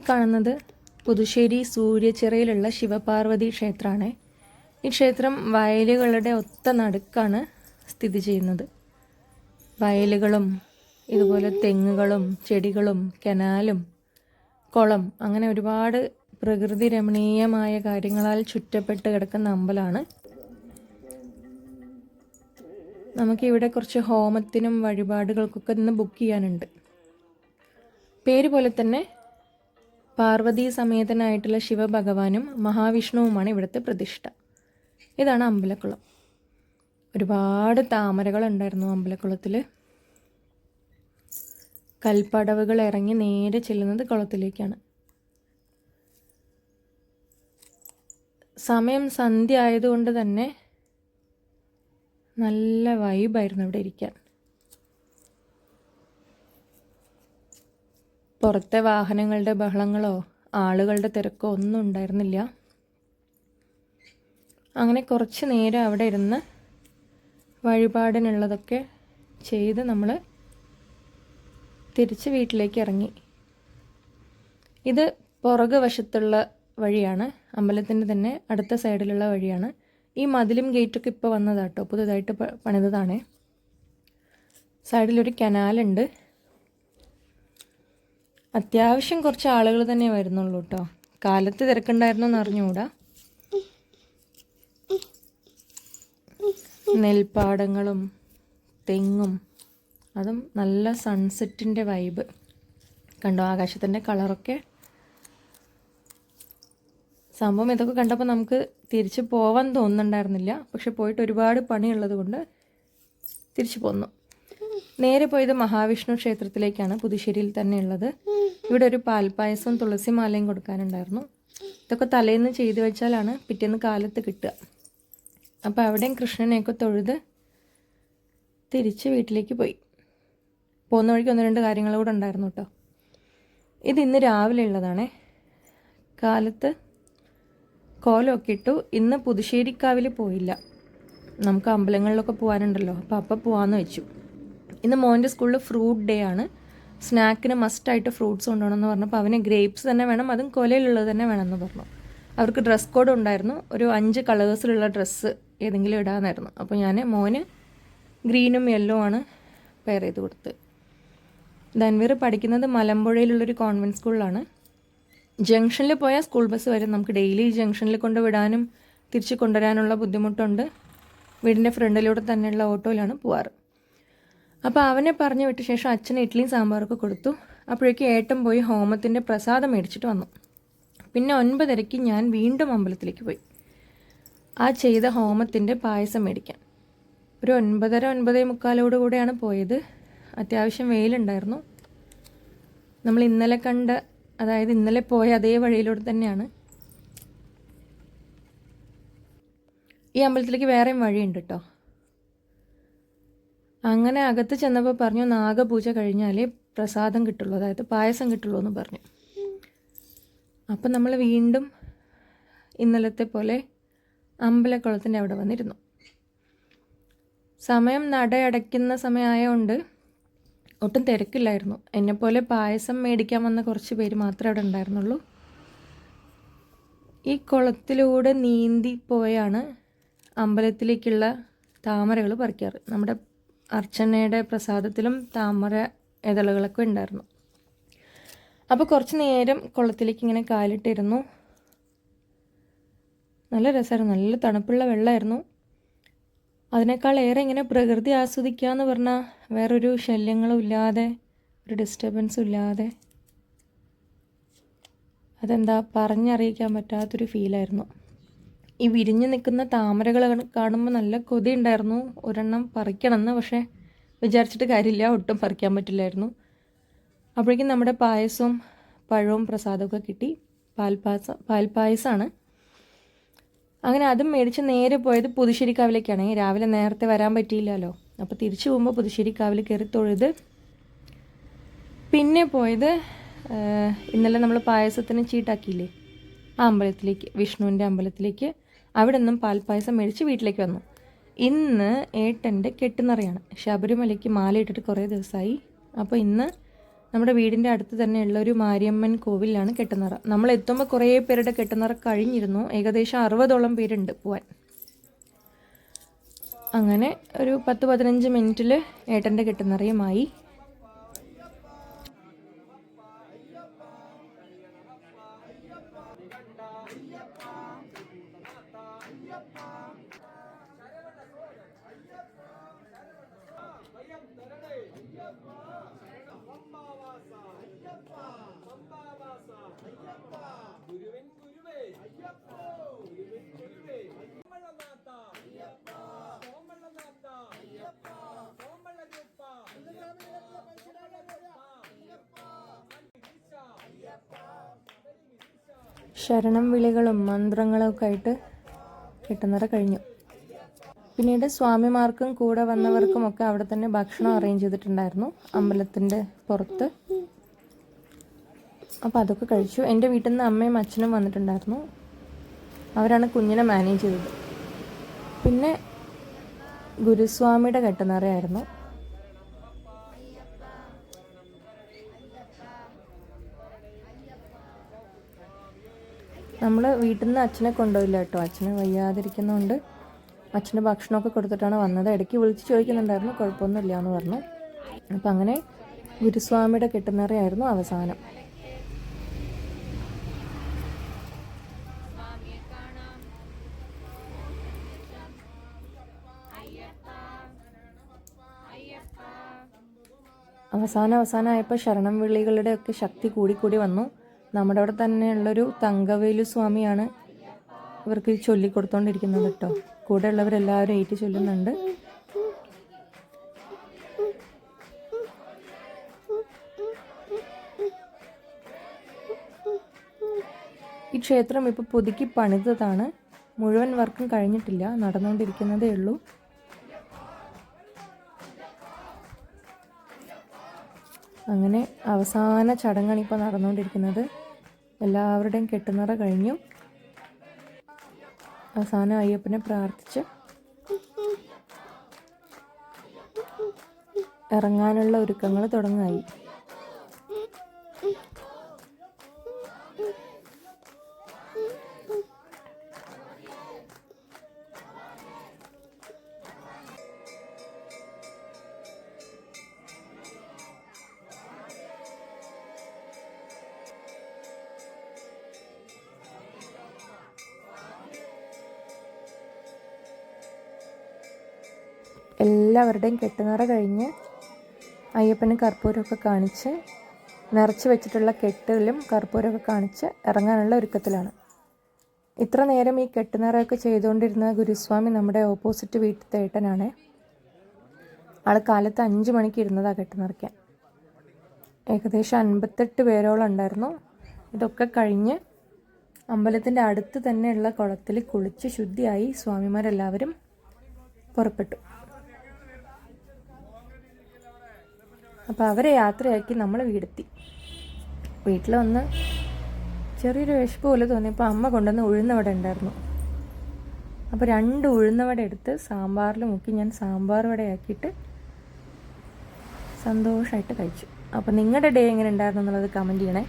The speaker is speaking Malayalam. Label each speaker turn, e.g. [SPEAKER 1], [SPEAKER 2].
[SPEAKER 1] ഈ കാണുന്നത് പുതുശ്ശേരി സൂര്യച്ചിറയിലുള്ള ശിവപാർവതി ക്ഷേത്രമാണ്. ഈ ക്ഷേത്രം വയലുകളുടെ ഒത്ത നടുക്കാണ് സ്ഥിതി ചെയ്യുന്നത്. വയലുകളും ഇതുപോലെ തെങ്ങുകളും ചെടികളും കനാലും കുളം അങ്ങനെ ഒരുപാട് പ്രകൃതി രമണീയമായ കാര്യങ്ങളാൽ ചുറ്റപ്പെട്ട് കിടക്കുന്ന അമ്പലമാണ് നമുക്കിവിടെ കുറച്ച് ഹോമത്തിനും വഴിപാടുകൾക്കൊക്കെ ഇന്ന് ബുക്ക് ചെയ്യാനുണ്ട്. പേര് പോലെ തന്നെ പാർവതീ സമേതനായിട്ടുള്ള ശിവഭഗവാനും മഹാവിഷ്ണുവുമാണ് ഇവിടുത്തെ പ്രതിഷ്ഠ. ഇതാണ് അമ്പലക്കുളം. ഒരുപാട് താമരകൾ ഉണ്ടായിരുന്നു അമ്പലക്കുളത്തിൽ കൽപ്പടവുകൾ ഇറങ്ങി നേരെ ചെല്ലുന്നത് കുളത്തിലേക്കാണ്. സമയം സന്ധ്യ ആയതുകൊണ്ട് തന്നെ നല്ല വൈബായിരുന്നു ഇവിടെ ഇരിക്കാൻ. പുറത്തെ വാഹനങ്ങളുടെ ബഹളങ്ങളോ ആളുകളുടെ തിരക്കോ ഒന്നും ഉണ്ടായിരുന്നില്ല. അങ്ങനെ കുറച്ച് നേരം അവിടെ ഇരുന്ന് വഴിപാടിനുള്ളതൊക്കെ ചെയ്ത് നമ്മൾ തിരിച്ച് വീട്ടിലേക്ക് ഇറങ്ങി. ഇത് പുറകു വശത്തുള്ള വഴിയാണ് അമ്പലത്തിന്റെ തന്നെ അടുത്ത സൈഡിലുള്ള വഴിയാണ്. ഈ മതിലും ഗേറ്റൊക്കെ ഇപ്പോൾ വന്നതാട്ടോ പുതുതായിട്ട് പണിതതാണേ. സൈഡിലൊരു കനാലുണ്ട്. അത്യാവശ്യം കുറച്ച് ആളുകൾ തന്നെ വരുന്നുള്ളൂ കേട്ടോ കാലത്ത് തിരക്കുണ്ടായിരുന്നു എന്ന് അറിഞ്ഞുകൂടാ? നെൽപ്പാടങ്ങളും തെങ്ങും അതും നല്ല സൺസെറ്റിന്റെ വൈബ് കണ്ടോ ആകാശത്തിന്റെ കളറൊക്കെ സംഭവം ഇതൊക്കെ കണ്ടപ്പോൾ നമുക്ക് തിരിച്ച് പോവാൻ തോന്നുന്നുണ്ടായിരുന്നില്ല. പക്ഷെ പോയിട്ട് ഒരുപാട് പണിയുള്ളത് കൊണ്ട് തിരിച്ചു പോന്നു. നേരെ പോയത് മഹാവിഷ്ണു ക്ഷേത്രത്തിലേക്കാണ് പുതുശ്ശേരിയിൽ തന്നെ ഉള്ളത് ഇവിടെ ഒരു പാൽപ്പായസവും തുളസിമാലയും കൊടുക്കാനുണ്ടായിരുന്നു. ഇതൊക്കെ തലേന്ന് ചെയ്തു വെച്ചാലാണ് പിറ്റേന്ന് കാലത്ത് കിട്ടുക. അപ്പോൾ അവിടെയും കൃഷ്ണനെയൊക്കെ തൊഴുത് തിരിച്ച് വീട്ടിലേക്ക് പോയി. പോകുന്ന വഴിക്ക് ഒന്ന് രണ്ട് കാര്യങ്ങൾ കൂടെ ഉണ്ടായിരുന്നു കേട്ടോ. ഇത് ഇന്ന് രാവിലെ ഉള്ളതാണേ. കാലത്ത് കോലമൊക്കെ ഇട്ടു. ഇന്ന് പുതുശ്ശേരിക്കാവിൽ പോയില്ല. നമുക്ക് അമ്പലങ്ങളിലൊക്കെ പോകാനുണ്ടല്ലോ അപ്പോൾ അപ്പം പോകാമെന്ന് വെച്ചു. ഇന്ന് മോന്റെ സ്കൂളിൽ ഫ്രൂട്ട് ഡേ ആണ്. സ്നാക്കിന് മസ്റ്റായിട്ട് ഫ്രൂട്ട്സ് കൊണ്ടുപോകണമെന്ന് പറഞ്ഞപ്പോൾ അവന് ഗ്രേപ്സ് തന്നെ വേണം അതും കൊലയിലുള്ളത് തന്നെ വേണമെന്ന് പറഞ്ഞു. അവർക്ക് ഡ്രസ് കോഡ് ഉണ്ടായിരുന്നു. ഒരു അഞ്ച് കളേഴ്സിലുള്ള ഡ്രസ്സ് ഏതെങ്കിലും ഇടാമെന്നായിരുന്നു അപ്പോൾ ഞാൻ മോന് ഗ്രീനും യെല്ലോ ആണ് പെയർ ചെയ്ത് കൊടുത്ത് ധൻവീർ പഠിക്കുന്നത് മലമ്പുഴയിലുള്ളൊരു കോൺവെന്റ് സ്കൂളിലാണ്. ജംഗ്ഷനിൽ പോയാൽ സ്കൂൾ ബസ് വരും. നമുക്ക് ഡെയിലി ജംഗ്ഷനിൽ കൊണ്ട് വിടാനും തിരിച്ച് കൊണ്ടുവരാനുള്ള ബുദ്ധിമുട്ടുണ്ട്. വീടിന്റെ ഫ്രണ്ടിലൂടെ തന്നെയുള്ള ഓട്ടോയിലാണ് പോവാറ്. അപ്പോൾ അവനെ പറഞ്ഞു വിട്ട ശേഷം അച്ഛന് ഇഡ്ഡലിയും സാമ്പാറൊക്കെ കൊടുത്തു. അപ്പോഴേക്കും ഏട്ടൻ പോയി ഹോമത്തിന്റെ പ്രസാദം മേടിച്ചിട്ട് വന്നു. പിന്നെ ഒൻപതരയ്ക്ക് ഞാൻ വീണ്ടും അമ്പലത്തിലേക്ക് പോയി. ആ ചെയ്ത ഹോമത്തിന്റെ പായസം മേടിക്കാൻ. ഒരു ഒൻപതര ഒൻപതേ മുക്കാലോട് കൂടെയാണ് പോയത്. അത്യാവശ്യം വെയിലുണ്ടായിരുന്നു. നമ്മൾ ഇന്നലെ കണ്ട അതായത് ഇന്നലെ പോയ അതേ വഴിയിലൂടെ തന്നെയാണ്. ഈ അമ്പലത്തിലേക്ക് വേറെയും വഴിയുണ്ട് കേട്ടോ അങ്ങനെ അകത്ത് ചെന്നപ്പോൾ പറഞ്ഞു നാഗപൂജ കഴിഞ്ഞാലേ പ്രസാദം കിട്ടുള്ളൂ. അതായത് പായസം കിട്ടുള്ളൂ എന്ന് പറഞ്ഞു. അപ്പം നമ്മൾ വീണ്ടും ഇന്നലത്തെ പോലെ അമ്പലക്കുളത്തിന്റെ അവിടെ വന്നിരുന്നു. സമയം നടയടയ്ക്കുന്ന സമയമായതുകൊണ്ട് ഒട്ടും തിരക്കില്ലായിരുന്നു. എന്നെപ്പോലെ പായസം മേടിക്കാൻ വന്ന കുറച്ച് പേര് മാത്രമേ അവിടെ ഉണ്ടായിരുന്നുള്ളൂ. ഈ കുളത്തിലൂടെ നീന്തി പോയാണ് അമ്പലത്തിലേക്കുള്ള താമരകൾ പറിക്കാറ്. നമ്മുടെ അർച്ചനയുടെ പ്രസാദത്തിലും താമര ഇതളുകളൊക്കെ ഉണ്ടായിരുന്നു. അപ്പോൾ കുറച്ച് നേരം കുളത്തിലേക്ക് ഇങ്ങനെ കാലിട്ടിരുന്നു. നല്ല രസമായിരുന്നു നല്ല തണുപ്പുള്ള വെള്ളമായിരുന്നു അതിനേക്കാൾ ഏറെ ഇങ്ങനെ പ്രകൃതി ആസ്വദിക്കുക എന്ന് പറഞ്ഞാൽ വേറൊരു ശല്യങ്ങളും ഇല്ലാതെ ഒരു ഡിസ്റ്റർബൻസും ഇല്ലാതെ. അതെന്താ പറഞ്ഞറിയിക്കാൻ പറ്റാത്തൊരു ഫീലായിരുന്നു ഈ വിരിഞ്ഞു നിൽക്കുന്ന താമരകൾ കാണുമ്പോൾ നല്ല കൊതി ഉണ്ടായിരുന്നു ഒരെണ്ണം പറിക്കണമെന്ന് പക്ഷേ വിചാരിച്ചിട്ട് കാര്യമില്ല ഒട്ടും പറിക്കാൻ പറ്റില്ലായിരുന്നു. അപ്പോഴേക്കും നമ്മുടെ പായസവും പഴവും പ്രസാദമൊക്കെ കിട്ടി. പാൽപായസം പാൽപായസമാണ് അങ്ങനെ അതും മേടിച്ച് നേരെ പോയത് പുതുശ്ശേരിക്കാവിലേക്കാണ്. രാവിലെ നേരത്തെ വരാൻ പറ്റിയില്ലല്ലോ. അപ്പോൾ തിരിച്ചു പോകുമ്പോൾ പുതുശ്ശേരിക്കാവിൽ കയറി തൊഴുത് പിന്നെ പോയത് ഇന്നലെ നമ്മൾ പായസത്തിന് ചീട്ടാക്കിയില്ലേ? ആ അമ്പലത്തിലേക്ക് വിഷ്ണുവിന്റെ അമ്പലത്തിലേക്ക്. അവിടെ നിന്നും പാൽപ്പായസം മേടിച്ച് വീട്ടിലേക്ക് വന്നു. ഇന്ന് ഏട്ടന്റെ കെട്ടുനിറയാണ്. ശബരിമലയ്ക്ക് മാലയിട്ടിട്ട് കുറേ ദിവസമായി. അപ്പോൾ ഇന്ന് നമ്മുടെ വീടിന്റെ അടുത്ത് തന്നെയുള്ള ഒരു മാരിയമ്മൻ കോവിലാണ് കെട്ടുന്നറ നമ്മൾ എത്തുമ്പോൾ കുറേ പേരുടെ കെട്ടുന്നറ കഴിഞ്ഞിരുന്നു. ഏകദേശം അറുപതോളം പേരുണ്ട് പോവാൻ. അങ്ങനെ ഒരു പത്ത് പതിനഞ്ച് മിനിറ്റിൽ ഏട്ടന്റെ കെട്ടുന്നറയുമായി ശരണം വിളികളും മന്ത്രങ്ങളൊക്കെ ആയിട്ട് കിട്ടുന്നവരെ കഴിഞ്ഞു. പിന്നീട് സ്വാമിമാർക്കും കൂടെ വന്നവർക്കും ഒക്കെ അവിടെ തന്നെ ഭക്ഷണം അറേഞ്ച് ചെയ്തിട്ടുണ്ടായിരുന്നു. അമ്പലത്തിന്റെ പുറത്ത്. അപ്പോൾ അതൊക്കെ കഴിച്ചു. എന്റെ വീട്ടിൽ നിന്ന് അമ്മയും അച്ഛനും വന്നിട്ടുണ്ടായിരുന്നു. അവരാണ് കുഞ്ഞിനെ മാനേജ് ചെയ്തത്. പിന്നെ ഗുരുസ്വാമിയുടെ കെട്ടുന്നറയായിരുന്നു നമ്മൾ വീട്ടിൽ നിന്ന് അച്ഛനെ കൊണ്ടുപോയില്ല കേട്ടോ. അച്ഛനെ വയ്യാതിരിക്കുന്നതുകൊണ്ട് അച്ഛന്റെ ഭക്ഷണമൊക്കെ കൊടുത്തിട്ടാണ് വന്നത്. ഇടയ്ക്ക് വിളിച്ച് ചോദിക്കുന്നുണ്ടായിരുന്നു കുഴപ്പമൊന്നുമില്ല എന്ന് പറഞ്ഞു. അപ്പം അങ്ങനെ ഗുരുസ്വാമിയുടെ കെട്ടുന്നറയായിരുന്നു അവസാനം. അവസാന അവസാനമായപ്പോൾ ശരണം വിളികളുടെയൊക്കെ ശക്തി കൂടിക്കൂടി വന്നു. നമ്മുടെ അവിടെ തന്നെയുള്ളൊരു തങ്കവേലു സ്വാമിയാണ് ഇവർക്ക് ചൊല്ലിക്കൊടുത്തോണ്ടിരിക്കുന്നത് കേട്ടോ. കൂടെ ഉള്ളവരെല്ലാവരും ഏറ്റു ചൊല്ലുന്നുണ്ട്. ഈ ക്ഷേത്രം ഇപ്പോൾ പുതുക്കി പണിതതാണ്. മുഴുവൻ വർക്കും കഴിഞ്ഞിട്ടില്ല നടന്നുകൊണ്ടിരിക്കുന്നതേ ഉള്ളൂ. അങ്ങനെ അവസാന ചടങ്ങാണ് ഇപ്പോൾ നടന്നുകൊണ്ടിരിക്കുന്നത്. എല്ലാവരുടെയും കെട്ടുന്നറ കഴിഞ്ഞു. അവസാനം അയ്യപ്പനെ പ്രാർത്ഥിച്ച് ഇറങ്ങാനുള്ള ഒരുക്കങ്ങൾ തുടങ്ങായി. എല്ലാവരുടെയും കെട്ടുനിറ കഴിഞ്ഞ് അയ്യപ്പന് കർപ്പൂരമൊക്കെ കാണിച്ച് നിറച്ച് വെച്ചിട്ടുള്ള കെട്ടിലും കർപ്പൂരമൊക്കെ കാണിച്ച് ഇറങ്ങാനുള്ള ഒരുക്കത്തിലാണ്. ഇത്ര നേരം ഈ കെട്ടുനിറയൊക്കെ ചെയ്തുകൊണ്ടിരുന്ന ഗുരുസ്വാമി നമ്മുടെ ഓപ്പോസിറ്റ് വീട്ടിലത്തെ ഏട്ടനാണ്. ആൾ കാലത്ത് അഞ്ച് മണിക്ക് ഇരുന്നതാണ് കെട്ടുനിറയ്ക്കാൻ ഏകദേശം അൻപത്തെട്ട് പേരോളം ഉണ്ടായിരുന്നു. ഇതൊക്കെ കഴിഞ്ഞ് അമ്പലത്തിന്റെ അടുത്ത് തന്നെയുള്ള കുളത്തിൽ കുളിച്ച് ശുദ്ധിയായി സ്വാമിമാരെല്ലാവരും പുറപ്പെട്ടു. അപ്പോൾ അവരെ യാത്രയാക്കി നമ്മൾ വീടെത്തി. വീട്ടിൽ വന്ന് ചെറിയൊരു വിശപ്പ് പോലെ തോന്നിയപ്പോൾ അമ്മ കൊണ്ടുവന്ന് ഉഴുന്നവട ഉണ്ടായിരുന്നു. അപ്പോൾ രണ്ട് ഉഴുന്നവട എടുത്ത് സാമ്പാറിൽ മുക്കി ഞാൻ സാമ്പാർ വടയാക്കിയിട്ട് സന്തോഷമായിട്ട് കഴിച്ചു. അപ്പോൾ നിങ്ങളുടെ ഡേ എങ്ങനെ ഉണ്ടായിരുന്നു എന്നുള്ളത് കമന്റ് ചെയ്യണേ.